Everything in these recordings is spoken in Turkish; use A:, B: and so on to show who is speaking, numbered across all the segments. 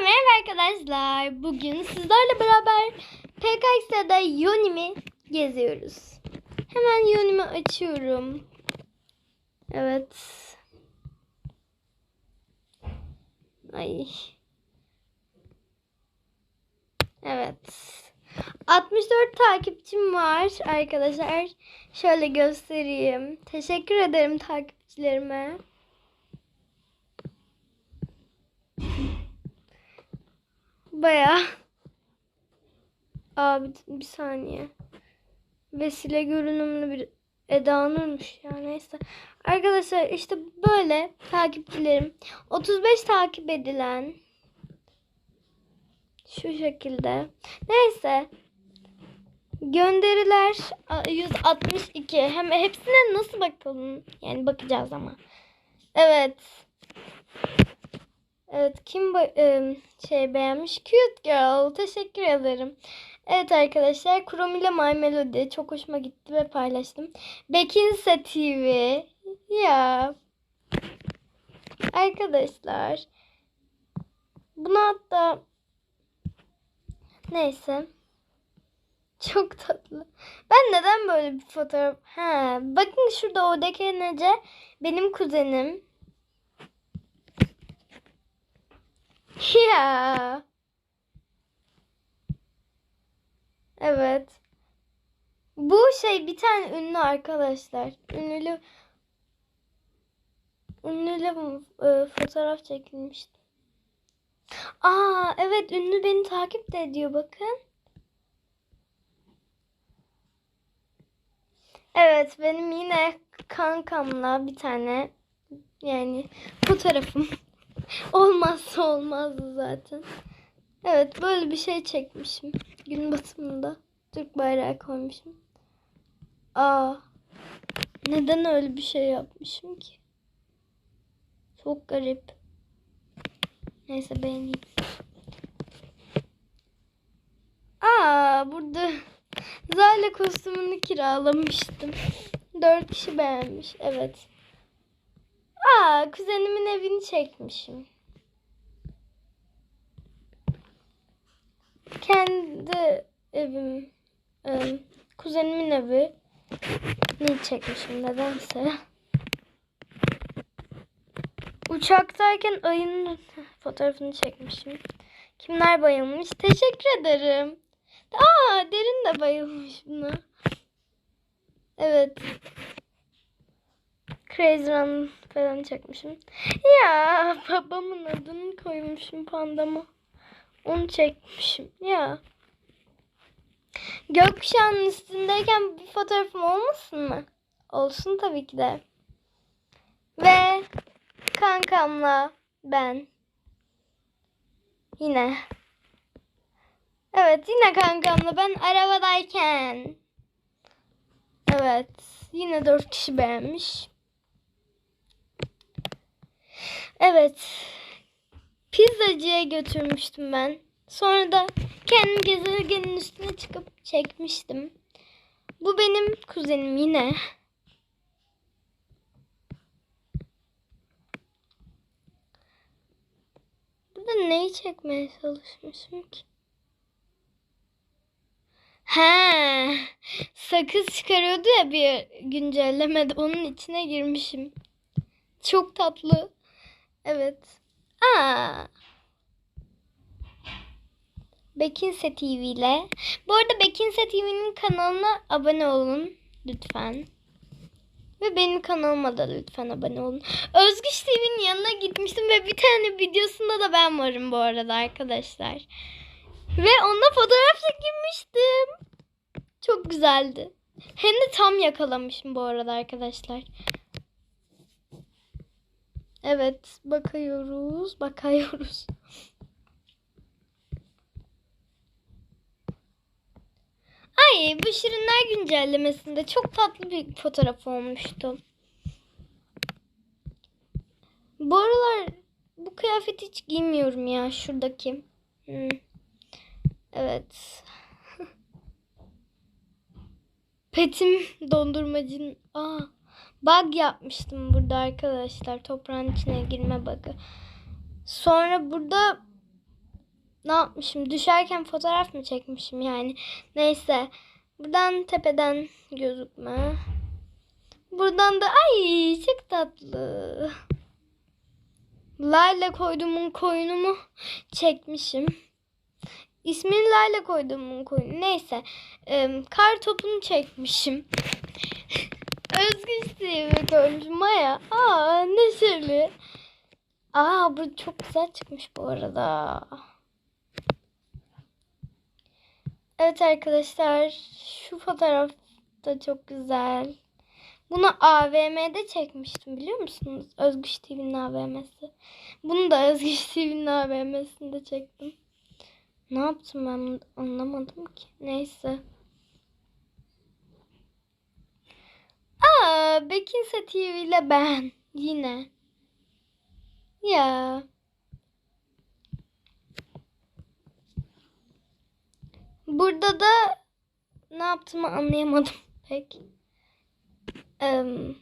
A: merhaba arkadaşlar. Bugün sizlerle beraber PKX'de Yonim'i geziyoruz. Hemen Yonim'i açıyorum. Evet. Ay. Evet. 64 takipçim var arkadaşlar. Şöyle göstereyim. Teşekkür ederim takipçilerime. Baya. Aa bir, saniye. Vesile görünümlü bir Eda Nur'muş ya neyse. Arkadaşlar işte böyle takipçilerim. 35 takip edilen. Şu şekilde. Neyse. Gönderiler a, 162. Hem hepsine nasıl bakalım? Yani bakacağız ama. Evet. Evet kim e, şey beğenmiş? Cute Girl. Teşekkür ederim. Evet arkadaşlar Chrome ile My Melody çok hoşuma gitti ve paylaştım. Bekinse TV. Ya. Arkadaşlar. Bunu hatta neyse. Çok tatlı. Ben neden böyle bir fotoğraf? Ha, bakın şurada oradaki nece benim kuzenim. Ya. Evet. Bu şey bir tane ünlü arkadaşlar. Ünlü ünlüyle e, fotoğraf çekilmişti. Aa evet ünlü beni takip de ediyor bakın. Evet benim yine kankamla bir tane yani fotoğrafım olmazsa olmazdı zaten. Evet böyle bir şey çekmişim. Gün batımında Türk bayrağı koymuşum. Aa neden öyle bir şey yapmışım ki? Çok garip. Neyse beğeneyim. Aa burada Zale kostümünü kiralamıştım. Dört kişi beğenmiş. Evet. Aa kuzenimin evini çekmişim. Kendi evim. e, kuzenimin evi. Ne çekmişim nedense. Uçaktayken ayının fotoğrafını çekmişim. Kimler bayılmış? Teşekkür ederim. Aa derin de bayılmış buna. Evet. Crazy Run falan çekmişim. Ya babamın adını koymuşum pandama. Onu çekmişim. Ya. Gökkuşağının üstündeyken bir fotoğrafım olmasın mı? Olsun tabii ki de. Ve kankamla ben. Yine. Evet yine kankamla ben arabadayken. Evet yine dört kişi beğenmiş. Evet. Pizzacıya götürmüştüm ben. Sonra da kendim gezegenin üstüne çıkıp çekmiştim. Bu benim kuzenim yine. Burada neyi çekmeye çalışmışım ki? He, sakız çıkarıyordu ya bir güncellemede onun içine girmişim. Çok tatlı. Evet. Aa. Bekinse TV ile. Bu arada Bekinse TV'nin kanalına abone olun lütfen. Ve benim kanalıma da lütfen abone olun. Özgüç TV'nin yanına gitmiştim ve bir tane videosunda da ben varım bu arada arkadaşlar. Ve onunla fotoğraf çekilmiştim. Çok güzeldi. Hem de tam yakalamışım bu arada arkadaşlar. Evet bakıyoruz bakıyoruz. Ay bu Şirinler güncellemesinde çok tatlı bir fotoğraf olmuştu. Bu aralar bu kıyafeti hiç giymiyorum ya şuradaki. Hmm. Evet. Petim dondurmacının... Aa, bug yapmıştım burada arkadaşlar. Toprağın içine girme bug'ı. Sonra burada ne yapmışım? Düşerken fotoğraf mı çekmişim yani? Neyse. Buradan tepeden gözükme. Buradan da ay çok tatlı. Layla koyduğumun koyunumu çekmişim. İsmini Layla koyduğumun koyunu. Neyse. Ee, kar topunu çekmişim. Özgür Sivri koymuş Maya. Aa neşeli. Aa bu çok güzel çıkmış bu arada. Evet arkadaşlar şu fotoğraf da çok güzel. Bunu AVM'de çekmiştim biliyor musunuz? Özgüç TV'nin AVM'si. Bunu da Özgüç TV'nin AVM'sinde çektim. Ne yaptım ben anlamadım ki. Neyse. Aa, Bekinse TV ile ben yine. Ya. Burada da ne yaptığımı anlayamadım pek. Em,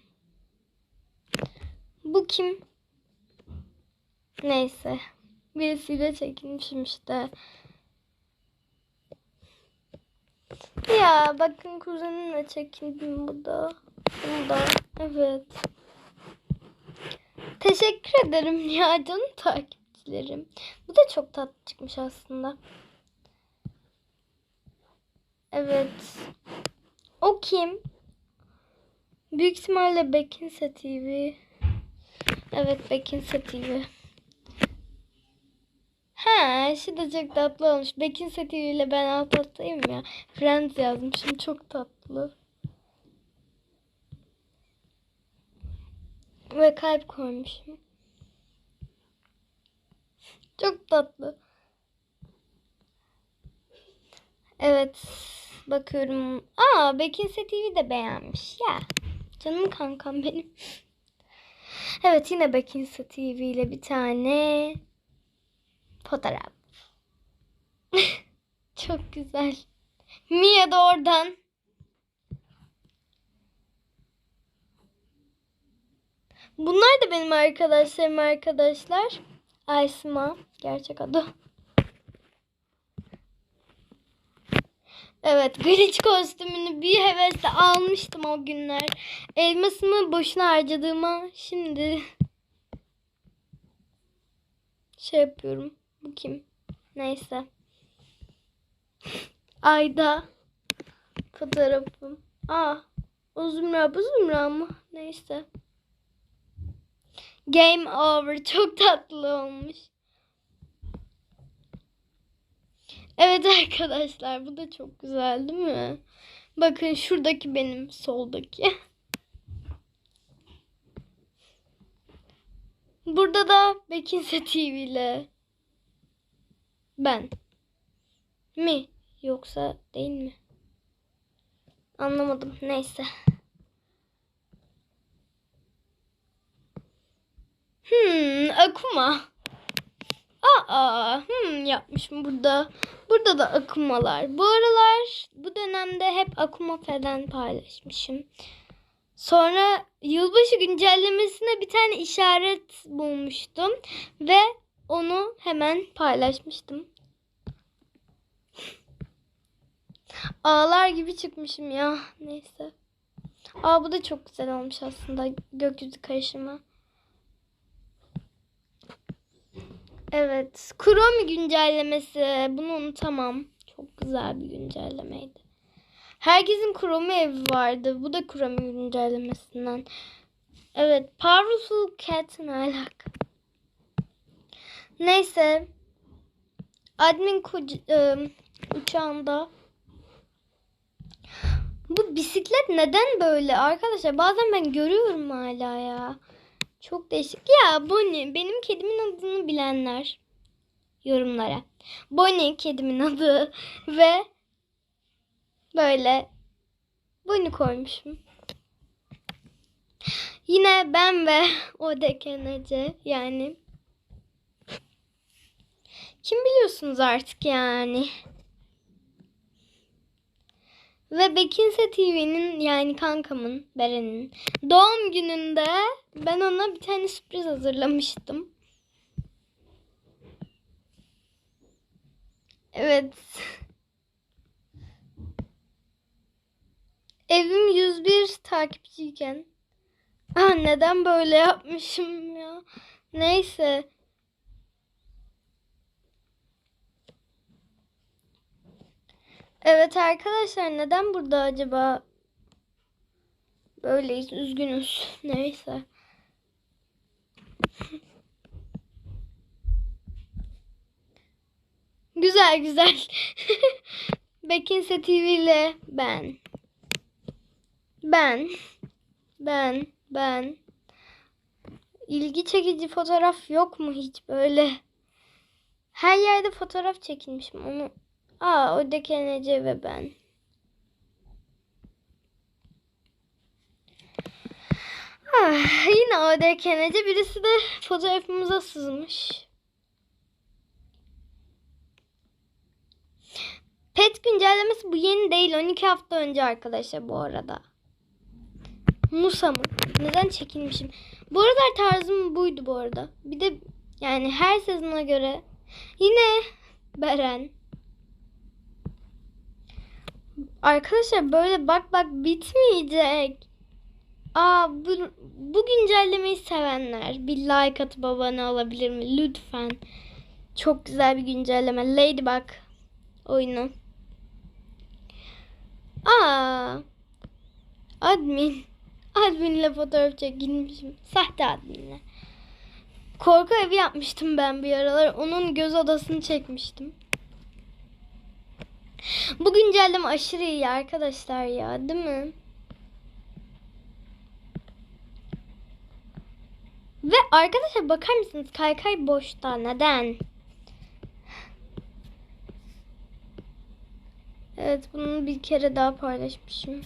A: bu kim? Neyse. Birisiyle çekilmişim işte. Ya bakın kuzenimle çekildim bu da. Bu da. Evet. Teşekkür ederim ya takipçilerim. Bu da çok tatlı çıkmış aslında. Evet. O kim? Büyük ihtimalle Bekinse TV. Evet Bekinse TV. Ha, şu da çok tatlı olmuş. Bekinse TV ile ben alt alttayım ya. Friends yazmışım. Çok tatlı. Ve kalp koymuşum. Çok tatlı. Evet. Bakıyorum. Aa Bekinse TV de beğenmiş ya. Canım kankam benim. Evet yine Bekinse TV ile bir tane fotoğraf. Çok güzel. Mia da oradan. Bunlar da benim arkadaşlarım arkadaşlar. Aysma gerçek adı. Evet Grinch kostümünü bir hevesle almıştım o günler. Elmasımı boşuna harcadığıma şimdi şey yapıyorum. Bu kim? Neyse. Ayda fotoğrafım. Aa, o Zümra bu Zümra mı? Neyse. Game over. Çok tatlı olmuş. Evet arkadaşlar bu da çok güzel değil mi? Bakın şuradaki benim soldaki. Burada da Bekinse TV ile ben mi yoksa değil mi? Anlamadım. Neyse. Hmm, Akuma. Aa, hmm, yapmışım burada. Burada da akumalar. Bu aralar bu dönemde hep akuma falan paylaşmışım. Sonra yılbaşı güncellemesine bir tane işaret bulmuştum ve onu hemen paylaşmıştım. Ağlar gibi çıkmışım ya. Neyse. Aa bu da çok güzel olmuş aslında gökyüzü karışımı. Evet. Chrome güncellemesi. Bunu unutamam. Çok güzel bir güncellemeydi. Herkesin Chrome evi vardı. Bu da Chrome güncellemesinden. Evet. Powerful Cat ne alaka? Neyse. Admin ıı, uçağında. Bu bisiklet neden böyle arkadaşlar? Bazen ben görüyorum hala ya. Çok değişik. Ya Bonnie benim kedimin adını bilenler yorumlara. Bonnie kedimin adı ve böyle Bonnie koymuşum. Yine ben ve o dekenece yani. Kim biliyorsunuz artık yani. Ve Bekinse TV'nin yani kankamın Beren'in doğum gününde ben ona bir tane sürpriz hazırlamıştım. Evet. Evim 101 takipçiyken. Ah neden böyle yapmışım ya? Neyse. Evet arkadaşlar neden burada acaba? Böyleyiz üzgünüz. Neyse. Güzel güzel. Bekinse TV ile ben. Ben. Ben. Ben. İlgi çekici fotoğraf yok mu hiç böyle? Her yerde fotoğraf çekilmişim onu. Aa o dekenece ve ben. Ah, yine o dekenece birisi de fotoğrafımıza sızmış. Pet güncellemesi bu yeni değil. 12 hafta önce arkadaşlar bu arada. Musa mı? Neden çekilmişim? Bu aralar tarzım buydu bu arada. Bir de yani her sezona göre yine Beren. Arkadaşlar böyle bak bak bitmeyecek. Aa bu, bu güncellemeyi sevenler bir like atıp abone olabilir mi? Lütfen. Çok güzel bir güncelleme. Ladybug oyunu. Aa. Admin. Adminle fotoğraf çekilmişim. Sahte adminle. Korku evi yapmıştım ben bir aralar. Onun göz odasını çekmiştim. Bu güncelleme aşırı iyi arkadaşlar ya değil mi? Ve arkadaşlar bakar mısınız kaykay boşta neden? Evet bunu bir kere daha paylaşmışım.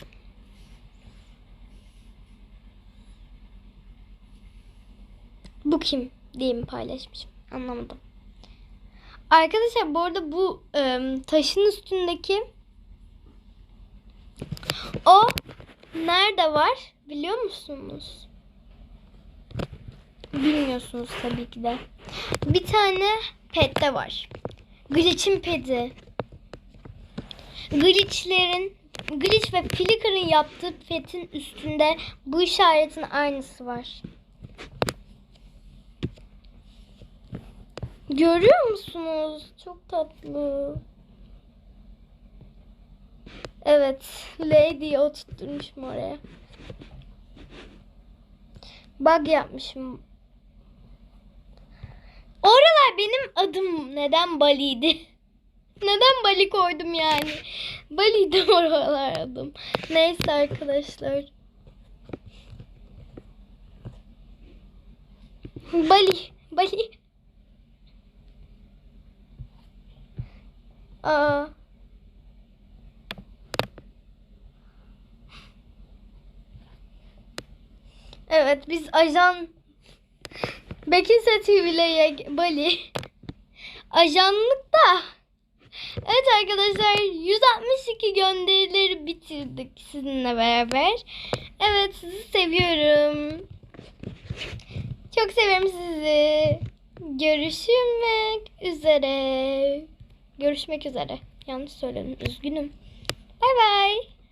A: Bu kim diye mi paylaşmışım? Anlamadım. Arkadaşlar bu arada bu ım, taşın üstündeki o nerede var biliyor musunuz? Bilmiyorsunuz tabii ki de. Bir tane pette var. Glitch'in peti. Glitch'lerin Glitch ve Flicker'ın yaptığı petin üstünde bu işaretin aynısı var. Görüyor musunuz? Çok tatlı. Evet. Lady'yi oturtmuşum oraya. Bug yapmışım. Oralar benim adım. Neden Bali'ydi? Neden Bali koydum yani? Bali'ydi oralar adım. Neyse arkadaşlar. Bali. Bali. Aa. Evet biz ajan Bekirse TV'le Bali ajanlık da Evet arkadaşlar 162 gönderileri bitirdik sizinle beraber. Evet sizi seviyorum. Çok seviyorum sizi. Görüşmek üzere. Görüşmek üzere. Yanlış söyledim. Üzgünüm. Bay bay.